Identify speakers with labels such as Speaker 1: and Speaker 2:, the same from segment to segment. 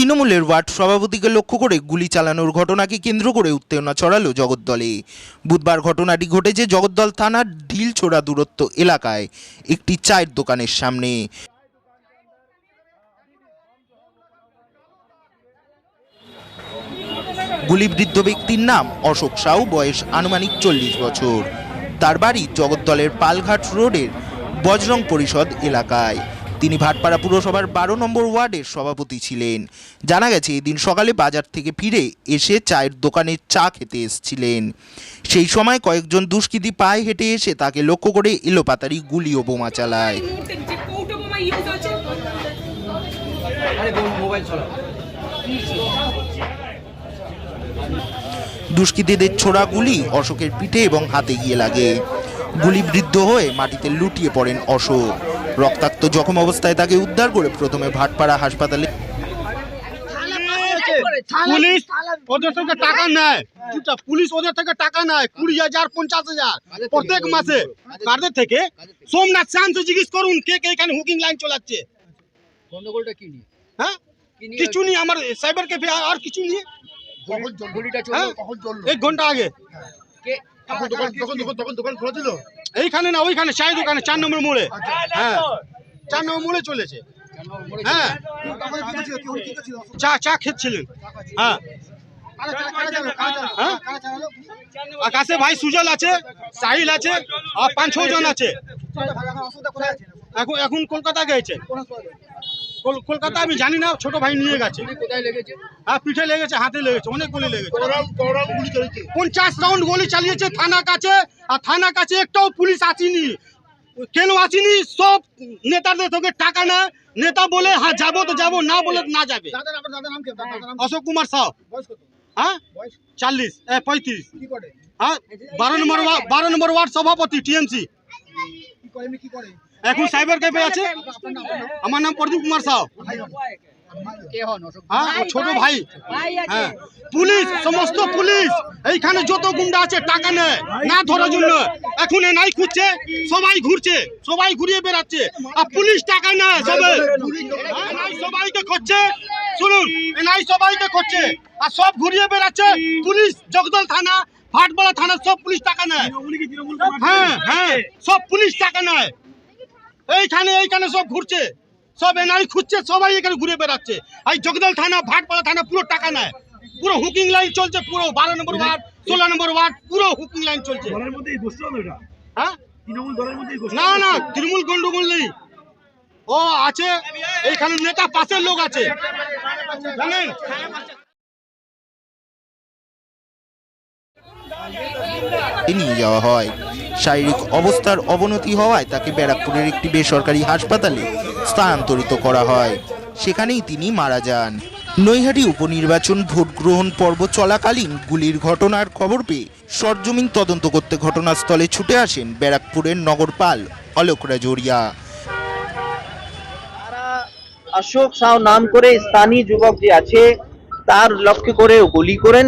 Speaker 1: তৃণমূলের ওয়ার্ড সভাপতিকে লক্ষ্য করে গুলি চালানোর ঘটনাকে কেন্দ্র করে উত্তেজনা ছড়ালো জগদ্দলে। বুধবার ঘটনাটি ঘটেছে জগদ্দল থানার ঢিলছোড়া দূরত্ব এলাকায়, একটি চায়ের দোকানের সামনে। গুলিবৃদ্ধ ব্যক্তির নাম অশোক সাউ, বয়স আনুমানিক চল্লিশ বছর। তার বাড়ি জগদ্দলের পালঘাট রোডের বজরং পরিষদ এলাকায়। তিনি ভাটপাড়া পুরসভার বারো নম্বর ওয়ার্ডের সভাপতি ছিলেন। জানা গেছে এদিন সকালে বাজার থেকে ফিরে এসে চায়ের দোকানে চা খেতে এসেছিলেন। সেই সময় কয়েকজন দুষ্কৃতী পায়ে হেঁটে এসে তাকে লক্ষ্য করে এলোপাতারি গুলি ও বোমা চালায় দুষ্কৃতীদের ছোড়া গুলি অশোকের পিঠে এবং হাতে গিয়ে লাগে। গুলিবৃদ্ধ হয়ে মাটিতে লুটিয়ে পড়েন অশোক। রক্তাক্ত জখম অবস্থায় তাকে উদ্ধার করে প্রথমে ভাটপাড়া হাসপাতালে
Speaker 2: পুলিশ ওদের থেকে টাকা নেয়। পুলিশ ওদের থেকে টাকা নেয় কুড়ি হাজার পঞ্চাশ হাজার প্রত্যেক মাসে। কাদের থেকে? সোমনাথ শান্ত জিজ্ঞেস করুন কে কে এখানে হুকিং লাইন চালাচ্ছে।
Speaker 3: গন্ডগোলটা কি নিয়ে?
Speaker 2: হ্যাঁ?
Speaker 3: নিয়ে
Speaker 2: কিছু নেই আমার সাইবার ক্যাফে আর কিছু হ্যাঁ? এক ঘণ্টা আগে।
Speaker 3: কে
Speaker 4: দোকান তখন দোকান তখন দোকান খোলা ছিল?
Speaker 2: এইখানে না ওইখানে চায় দোকানে চার নম্বর মোড়ে। হ্যাঁ। চার নম্বর মোড়ে চলেছে। হ্যাঁ। চা চা খেচ্ছিলেন। হ্যাঁ। হ্যাঁ। আকাশে ভাই সুজল আছে সাহিল আছে আর পাঁচ ছজন আছে। এখন এখন কলকাতা গেছে কলকাতা আমি জানি না ছোট ভাই নিয়ে গেছে। হ্যাঁ পিঠে লেগেছে হাতে লেগেছে অনেক গুলি লেগেছে। পঞ্চাশ রাউন্ড গুলি চালিয়েছে থানা কাছে আর থানা কাছে একটাও পুলিশ আসেনি। কেন আসেনি? সব নেতাদের তোকে টাকা না নেতা বলে হ্যাঁ যাব তো যাব না বলে না যাবে। অশোক কুমার সাউ হ্যাঁ? চাল্লিশ পঁয়ত্রিশ। হ্যাঁ? বারো নম্বর বারো নম্বর ওয়ার্ড সভাপতি টিএমসি। এখন সাইবার ক্যাফে আছে? আমার নাম প্রদীপ কুমার সাউ
Speaker 3: কে হন অশোক?
Speaker 2: হ্যাঁ ছোট ভাই। হ্যাঁ পুলিশ সমস্ত পুলিশ। এইখানে যত গুন্ডা আছে টাকা নেয়। না ধরার জন্য। এখন এ নাই খুঁজছে সবাই ঘুরছে সবাই ঘুরিয়ে বেড়াচ্ছে। আর পুলিশ টাকা নেয় সবাই হ্যাঁ, সবাইকে করছে শুনুন এ নাই সবাইকে করছে আর সব ঘুরিয়ে বেড়াচ্ছে। পুলিশ জগদল থানা ভাটপাড়া থানা সব পুলিশ টাকা নেয়। হ্যাঁ হ্যাঁ সব পুলিশ টাকা নেয়। এইখানে এইখানে সব ঘুরছে। সব এনআই খুঁজছে সবাই এখানে ঘুরে বেড়াচ্ছে। এই জগদল থানা ভাটপাড়া থানা পুরো টাকা নেয়। পুরো হুকিং লাইন চলছে পুরো বারো নম্বর ওয়ার্ড ষোলো নম্বর ওয়ার্ড পুরো হুকিং লাইন চলছে। হ্যাঁ? না না তৃণমূল গন্ডগোল নেই। ও আছে এইখানে নেতা পাশের লোক আছে। জানেন?
Speaker 1: নিয়ে যাওয়া হয়। শারীরিক অবস্থার অবনতি হওয়ায় তাকে ব্যারাকপুরের একটি বেসরকারি হাসপাতালে স্থানান্তরিত করা হয়। সেখানেই তিনি মারা যান। নৈহাটি উপনির্বাচন ভোট গ্রহণ পর্ব চলাকালীন গুলির ঘটনার খবর পেয়ে সরজমিন তদন্ত করতে ঘটনাস্থলে ছুটে আসেন ব্যারাকপুরের নগরপাল অলোক রাজোরিয়া।
Speaker 5: অশোক সাউ নাম করে স্থানীয় যুবক যে আছে, তার লক্ষ্য করে গুলি করেন।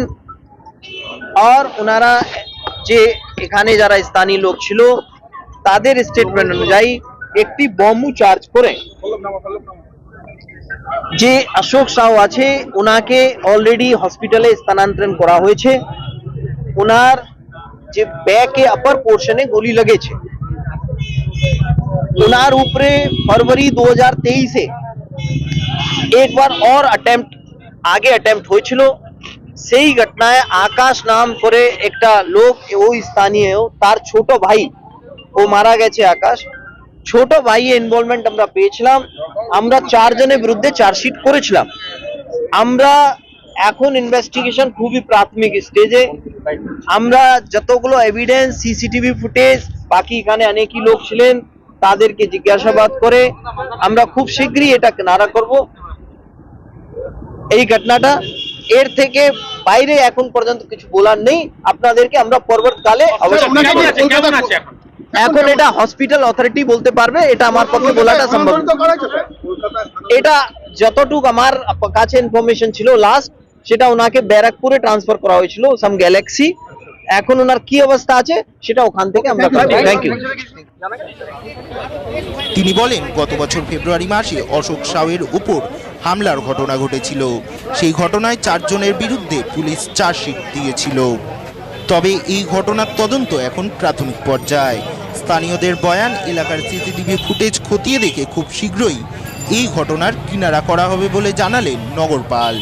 Speaker 5: আর ওনারা যে এখানে যারা স্থানীয় লোক ছিল, তাদের স্টেটমেন্ট অনুযায়ী একটি বমু চার্জ করে। যে অশোক সাউ আছে, ওনাকে অলরেডি হসপিটালে স্থানান্তরণ করা হয়েছে। ওনার যে ব্যাকে আপার পোর্শনে গুলি লেগেছে। ওনার উপরে ফরওয়ারি দু হাজার তেইশে একবার অর অ্যাটেম্পট আগে অ্যাটেম্পট হয়েছিল। সেই ঘটনায় আকাশ নাম করে একটা লোক ওই স্থানীয়, তার ছোট ভাই, ও মারা গেছে আকাশ। ছোট ভাই ইনভলভমেন্ট আমরা পেয়েছিলাম। আমরা চারজনের বিরুদ্ধে চার্জশিট করেছিলাম। আমরা এখন ইনভেস্টিগেশন খুবই প্রাথমিক স্টেজে আমরা যতগুলো এভিডেন্স সিসিটিভি ফুটেজ বাকি এখানে অনেকই লোক ছিলেন, তাদেরকে জিজ্ঞাসাবাদ করে আমরা খুব শীঘ্রই এটা নাড়া করব। এই ঘটনাটা এর থেকে বাইরে এখন পর্যন্ত কিছু বলার নেই। আপনাদেরকে আমরা পরবর্তীকালে অবশ্যই এখন? এটা হসপিটাল অথরিটি বলতে পারবে এটা আমার পক্ষে বলাটা সম্ভব এটা যতটুকু আমার কাছে ইনফরমেশন ছিল লাস্ট সেটা ওনাকে ব্যারাকপুরে ট্রান্সফার করা হয়েছিল সাম গ্যালাক্সি এখন ওনার কি অবস্থা আছে সেটা ওখান থেকে আমরা থ্যাংক ইউ
Speaker 1: তিনি বলেন গত বছর ফেব্রুয়ারি মাসে অশোক সাউয়ের উপর হামলার ঘটনা ঘটেছিল। সেই ঘটনায় চারজনের বিরুদ্ধে পুলিশ চার্জশিট দিয়েছিল। তবে এই ঘটনার তদন্ত এখন প্রাথমিক পর্যায়ে। স্থানীয়দের বয়ান, এলাকার সিসিটিভি ফুটেজ খতিয়ে দেখে খুব শীঘ্রই এই ঘটনার কিনারা করা হবে বলে জানালেন নগরপাল।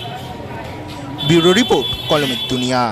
Speaker 1: ব্যুরো রিপোর্ট, কলমের দুনিয়া।